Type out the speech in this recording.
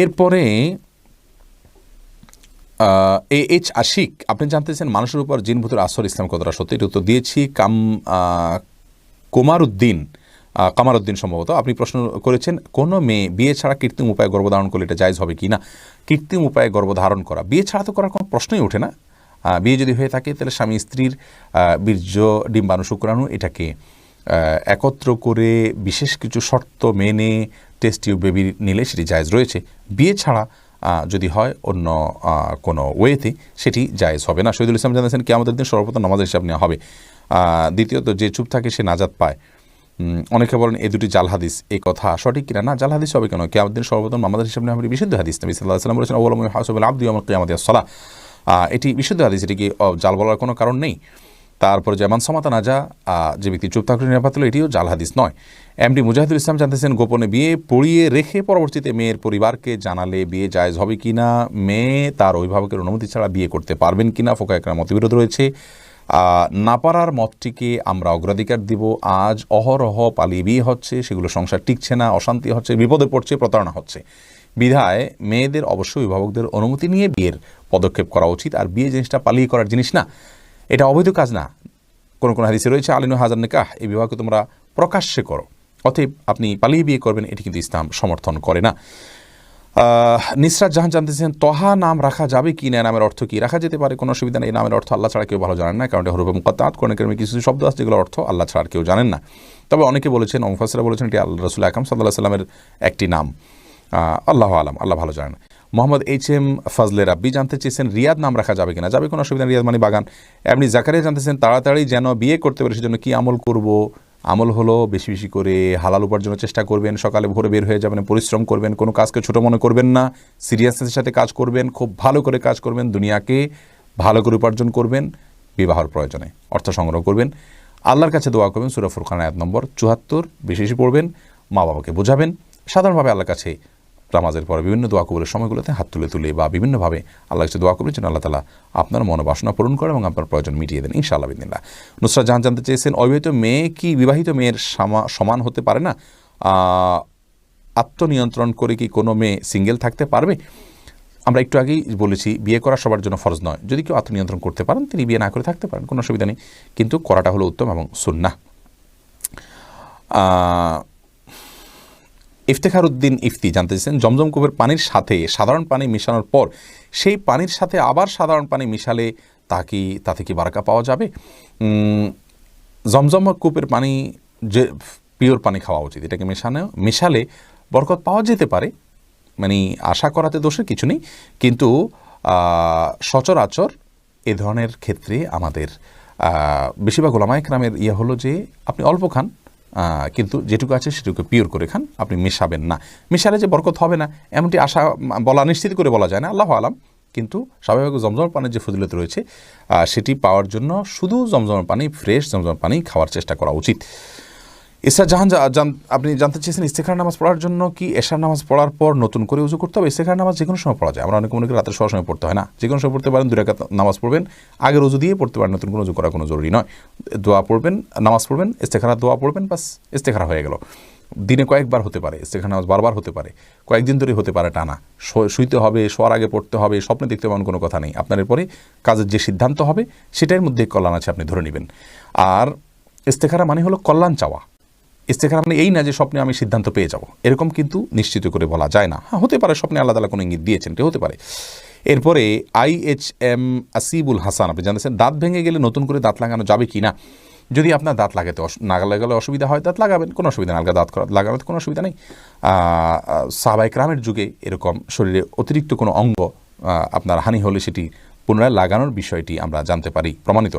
এরপরে A H Ashiq আপনি জানতেছেন মানুষের উপর জিনভূতের আসর ইসলাম কতটা সত্যি? এটা উত্তর দিয়েছি কাম আহ, কামারউদ্দিন সম্ভবত। আপনি প্রশ্ন করেছেন কোনো মেয়ে বিয়ে ছাড়া কৃত্রিম উপায়ে গর্ভধারণ করলে এটা জায়জ হবে কি না কৃত্রিম উপায়ে গর্ভধারণ করা। বিয়ে ছাড়া তো করার কোনো প্রশ্নই ওঠে না। বিয়ে যদি হয়ে থাকে তাহলে স্বামী স্ত্রীর বীর্য ডিম্বাণু শুক্রাণু এটাকে একত্র করে বিশেষ কিছু শর্ত মেনে টেস্ট টিউব বেবি নিলে সেটি জায়জ রয়েছে। বিয়ে ছাড়া যদি হয় অন্য কোনো ওয়েতে সেটি জায়েজ হবে না। শহীদুল ইসলাম জানিয়েছেন কি আমাদের দিন সর্বপ্রথম নামাজের হিসাব নেওয়া হবে। দ্বিতীয়ত, যে চুপ থাকে সে নাজাত পায়। অনেকে বলেন এই দুটি জাল হাদিস এই কথা সঠিক কিনা? না, জাল হাদিস হবে কেন? কে আমাদের সর্বপ্রথম আমাদের হিসাব নেওয়া হবে। বিশুদ্ধ হাদিস। নবী সাল্লাহ বলেছেন ওলাম হাসবিল আব্দু আমার কিয়ামত সলা এটি বিশুদ্ধ হাদিস। এটিকে, অ- জাল বলার কোনো কারণ নেই। তারপর যেমন সমাতা নাজা যে ব্যক্তি চুপ থাকলে নিরাপদ হলো এটিও জাল হাদিস নয়। এমডি মুজাহিদুল ইসলাম জানতেছেন, গোপনে বিয়ে পড়িয়ে রেখে পরবর্তীতে মেয়ের পরিবারকে জানালে বিয়ে জায়েজ হবে কি না? মেয়ে তার অভিভাবকের অনুমতি ছাড়া বিয়ে করতে পারবেন কিনা ফোকা একরা মতবিরোধ রয়েছে। না পারার মতটিকে আমরা অগ্রাধিকার দিব। আজ অহরহ পালিয়ে বিয়ে হচ্ছে, সেগুলো সংসার টিকছে না, অশান্তি হচ্ছে, বিপদে পড়ছে, প্রতারণা হচ্ছে। বিধায় মেয়েদের অবশ্যই অভিভাবকদের অনুমতি নিয়ে বিয়ের পদক্ষেপ করা উচিত, আর বিয়ে জিনিসটা পালিয়ে করার জিনিস না। এটা অবৈধ কাজ না। কোনো কোনো হাদিসে রয়েছে আলিনু হাজার নেকাহ এই বিবাহকে তোমরা প্রকাশ্যে করো। অতএব আপনি পালিয়ে বিয়ে করবেন এটি কিন্তু ইসলাম সমর্থন করে না। আহ, নিসরাত জাহান জানতেছেন তহা নাম রাখা যাবে কি না নামের অর্থ কি? রাখা যেতে পারে কোনো অসুবিধা নেই নামের অর্থ আল্লাহ ছাড়া কেউ ভালো জানেন না কারণ এটা হরুপ মুকাত্তাত কোরআন কারিমে কিছু শব্দ আছে যেগুলোর অর্থ আল্লাহ ছাড়া কেউ জানেন না। তবে অনেকে বলেছেন অমফাসরা বলেছেন এটি আল্লাহ রসুল আকাম সাল্লাহ সাল্লামের একটি নাম। আল্লাহ আলাম আল্লাহ ভালো জানেন। মোহাম্মদ এইচ এম ফজলে রাব্বি জানতে চেয়েছেন, রিয়াদ নাম রাখা যাবে কিনা? যাবে কোনো অসুবিধা রিয়াদ মানে বাগান। এমনি জাকারিয়া জানতেছেন, তাড়াতাড়ি যেন বিয়ে করতে পারে সেজন্য কি আমল করব? আমল হলো বেশি বেশি করে হালাল উপার্জনের চেষ্টা করবেন, সকালে ভোরে বের হয়ে যাবেন, পরিশ্রম করবেন, কোনো কাজকে ছোট মনে করবেন না সিরিয়াসনেসের সাথে কাজ করবেন, খুব ভালো করে কাজ করবেন, দুনিয়াকে ভালো করে উপার্জন করবেন, বিবাহর প্রয়োজনে অর্থ সংগ্রহ করবেন। আল্লাহর কাছে দোয়া করবেন, সুরা ফুরখান আয়াত নম্বর চুয়াত্তর, বেশি বেশি পড়বেন মা বাবাকে বোঝাবেন, সাধারণভাবে আল্লাহর কাছে নামাজের পরে বিভিন্ন দোয়া কবুলের সময়গুলোতে হাত তুলে তুলে বা বিভিন্নভাবে আল্লাহ কাছে দোয়া করবেন যেন আল্লাহ তালা আপনার মনোবাসনা পূরণ করে এবং আপনার প্রয়োজন মিটিয়ে দেন, ইনশাআল্লাহ বিদিল্লা নুসরা জাহান জানতে চেয়েছেন অবিবাহিত মেয়ে কি বিবাহিত মেয়ের সামা- সমান হতে পারে না? আত্মনিয়ন্ত্রণ করে কি কোনো মেয়ে সিঙ্গেল থাকতে পারবে? আমরা একটু আগেই বলেছি, বিয়ে করা সবার জন্য ফরজ নয়। যদি কেউ আত্মনিয়ন্ত্রণ করতে পারেন, তিনি বিয়ে না করে থাকতে পারেন, কোনো অসুবিধা নেই। কিন্তু করাটা হলো উত্তম এবং সুন্না ইফতেখার উদ্দিন ইফতি জানতে চেয়েছেন। জমজম কূপের পানির সাথে সাধারণ পানি মিশানোর পর সেই পানির সাথে আবার সাধারণ পানি মিশালে তা কি, তাতে কি বারাকা পাওয়া যাবে? জমজম কূপের পানি যে, পিওর পানি খাওয়া উচিত। এটাকে মেশানো, মেশালে বরকত পাওয়া যেতে পারে। মানে আশা করাতে দোষের কিছু নেই। কিন্তু সচরাচর এ ধরনের ক্ষেত্রে আমাদের বেশিরভাগ ওলামায়ক নামের ইয়ে হলো যে, আপনি অল্প খান কিন্তু যেটুকু আছে সেটুকু পিওর করে খান, আপনি মেশাবেন না। মেশালে যে বরকত হবে না, এমনটি আশা, বলা নিশ্চিত করে বলা যায় না, আল্লাহ আলাম। কিন্তু স্বাভাবিক জমজম পানির যে ফজিলত রয়েছে সেটি পাওয়ার জন্য শুধু জমজম পানি ফ্রেশ জমজম পানি খাওয়ার চেষ্টা করা উচিত। ইসরা জাহান আপনি জানতে চেয়েছেন ইস্তেখার নামাজ পড়ার জন্য কি এশার নামাজ পড়ার পর নতুন করে উজু করতে হবে? ইস্তেখার নামাজ যে কোনো সময় পড়া যায়। আমরা অনেক মনে করি রাতের সব সময় পড়তে হয় না। যে কোনো সময় পড়তে পারেন দুরাকাত নামাজ পড়বেন। আগের উজু দিয়ে পড়তে পারেন, নতুন কোনো উজু করা কোনো জরুরি নয়। দোয়া পড়বেন, নামাজ পড়বেন ইস্তেখারা দোয়া পড়বেন, বাস ইস্তেখারা হয়ে গেল। দিনে কয়েকবার হতে পারে, ইস্তেখার নামাজ বারবার হতে পারে। কয়েকদিন ধরে হতে পারে টানা। শুইতে হবে, শোয়ার আগে পড়তে হবে, স্বপ্নে দেখতে পাবেন কোনো কথা নেই। আপনার এরপরে কাজের যে সিদ্ধান্ত হবে, সেটার মধ্যে কল্যাণ আছে, আপনি ধরে নেবেন। আর ইস্তেখারা মানে হলো কল্যাণ চাওয়া। ইস্তেখারা মানে এই না যে স্বপ্নে আমি সিদ্ধান্ত পেয়ে যাব। এরকম কিন্তু নিশ্চিত করে বলা যায় না। হ্যাঁ হতে পারে স্বপ্নে আল্লাহ তালা কোনো ইঙ্গিত দিয়েছেন হতে পারে। এরপরে I H M Asibul Hasan, আপনি জানতেছেন দাঁত ভেঙে গেলে নতুন করে দাঁত লাগানো যাবে কি না যদি আপনার দাঁত লাগাতে না লাগালে অসুবিধা হয়, দাঁত লাগাবেন, কোনো অসুবিধা নেই। আলগা দাঁত লাগানোতে কোনো অসুবিধা নেই। সাবাইক রামের যুগে এরকম শরীরে অতিরিক্ত কোনো অঙ্গ আপনার হানি হলে সেটি পুনরায় লাগানোর বিষয়টি আমরা জানতে পারি প্রমাণিত।